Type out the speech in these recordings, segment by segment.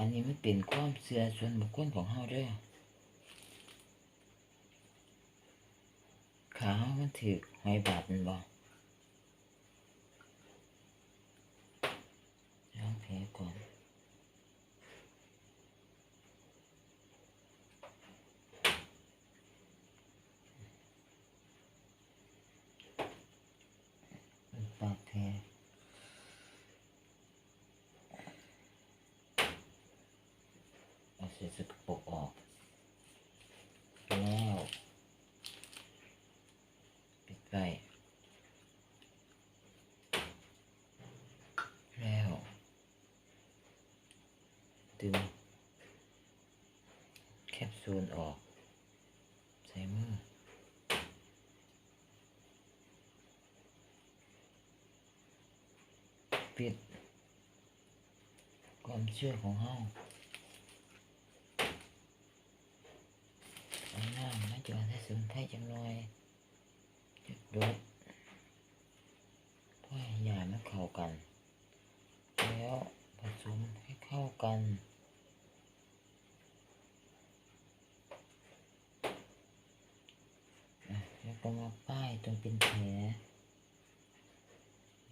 อันนี้มันเป็นความเสื่อส่วนบุคคลของเฮาเด้อขาเฮามันถือหอยบาดมันบ่ล้างแผลก่อน ปากแผล เศษสกปรกออกแล้วปิดไว้แล้วดึงแคปซูลออก ใส่มือปิดความเชื่อของเฮาเอาน้ำมา จอดให้สมุนไพรจังหน่อยจุดดดเพื่อให้ยามันเข้ากัน แล้วผสมให้เข้ากันแล้วก็มาป้ายตรงเป็นแผล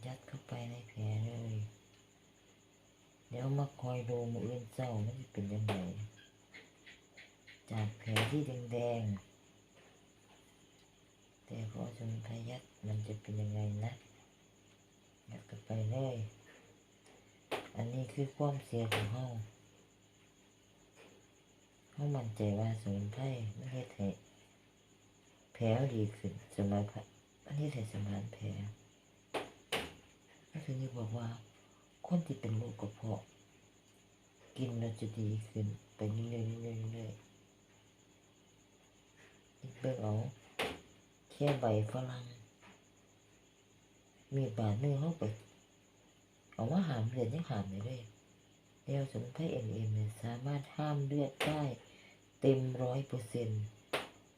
ยัดเข้าไปในแผลเลยเดี๋ยวมาคอยดูมืออื่นเจ้ามันจะเป็นยังไงจากแผลที่แดงๆ อจนพยัดมันจะเป็นยังไงนะยัดเข้าไปเลย อันนี้คือความเสียของเฮาเฮามั่นใจว่าสมุนไพรมันเฮ็ดให้แผลดีขึ้นสมัยพัดมันเฮ็ดให้สมานแผลก็คือนี่บอกว่า คนที่เป็นโรคกระเพาะ กินแล้วจะดีขึ้นไปเรื่อยๆเรื่อยๆเรื่อยๆนี่เบิ่งเอา แค่ใบฝรั่งมีบาดมือเข้าไปเอามาหามเลือดยังหามได้เลยเดียวสมุนไพรเอ็มเอ็มเนี่ยสามารถห้ามเลือดได้เต็มร้อยเปอร์เซ็นต์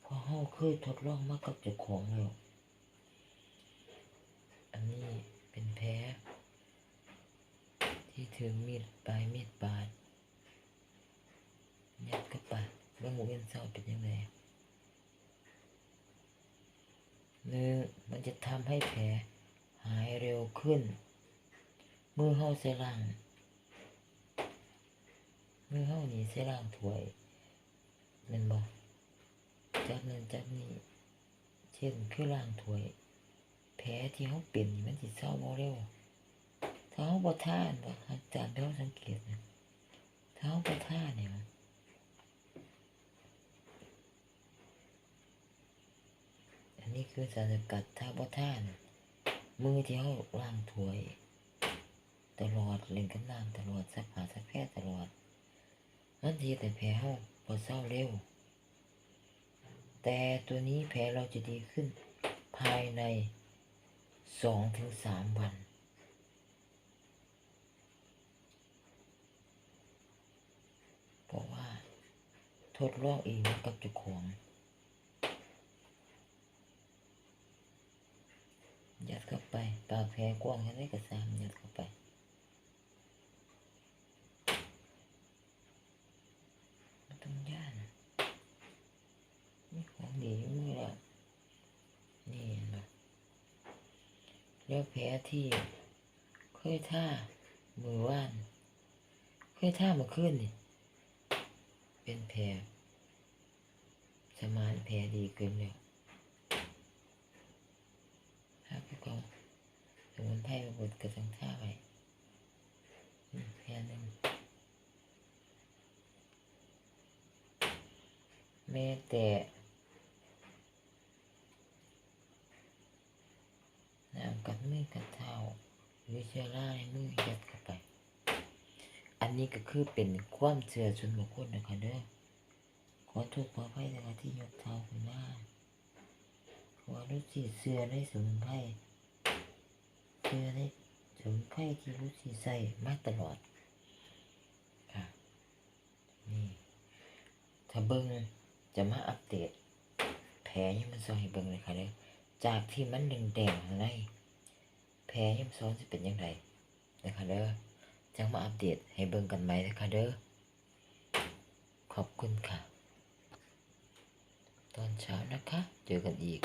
เพราะเฮาเคยทดลองมากับเจ้าของแล้วอันนี้เป็นแผลที่ถึงมีดปลายมีดบาดยัดเข้าไปเมื่อหมูเวียนเศร้าเป็นยังไง หนึ่งมันจะทำให้แผลหายเร็วขึ้น มือเข้าใส่ล่างมือเข้านี่ใส่ล่างถวยแมันบอกจากนั้นจากนี้เช่นคือล่างถวย แผลที่เขาเป็นนี่มันสิเศร้าบ่เร็วถ้าเขาบ่ท่านบ่อาจารย์เขาสังเกตนะถ้าเขาบ่ท่านเนี่ยมันอันนี้ คือสารสกัดถ้าบ่ท่าน มือที่เขาล้างถวย ตลอดเล่นกับน้ำตลอดซักผาซักแพร่ตลอดมันทีแต่แผลเขาบ่เศร้าเร็ว แต่ตัวนี้แผลเราจะดีขึ้นภายในสองถึงสามวันเพราะว่าทดลองเองกับจ้าของยัด เข้าไปปากแผลกว้างแค่ไหนก็สามยัดเข้าไปต้องย่านนี่ของดีอยู่มือแล้วนี่เห็นะแล้วแผลที่เคยท่ามือว่านเคยท่ามาขึ้นนี่เป็นแผลสมานแผลดีเกินแล้วถ้าพวกเขา สมุนไพรมาบดกระสังท่าไปอืมแผลหนึ่งแม่แต่น้ำกัดมือกัดเท้าหรือเชื้อราในมือยัดเข้าไป อันนี้ก็คือเป็นความเชื่อส่วนบุคคลนะคะเด้อขอโทษขออภัยนะคะที่ยกเท้าขึ้นมาขอรู้สิเสื้อในสมุนไพร เสื้อในสมุนไพรที่รู้สิใส่มาตลอด ค่ะ นี่ ถ้าเบิ้งจะมาอัปเดต แผลยังมันซอยเบิ้งเลยค่ะเด้อจากที่มันแดงๆข้างในแผลยังซ้อนจะเป็นยังไงนะคะเด้อจะมาอัปเดตให้เบิ่งกันไหมนะคะเด้อขอบคุณค่ะ ตอนเช้านะคะ เจอกันอีก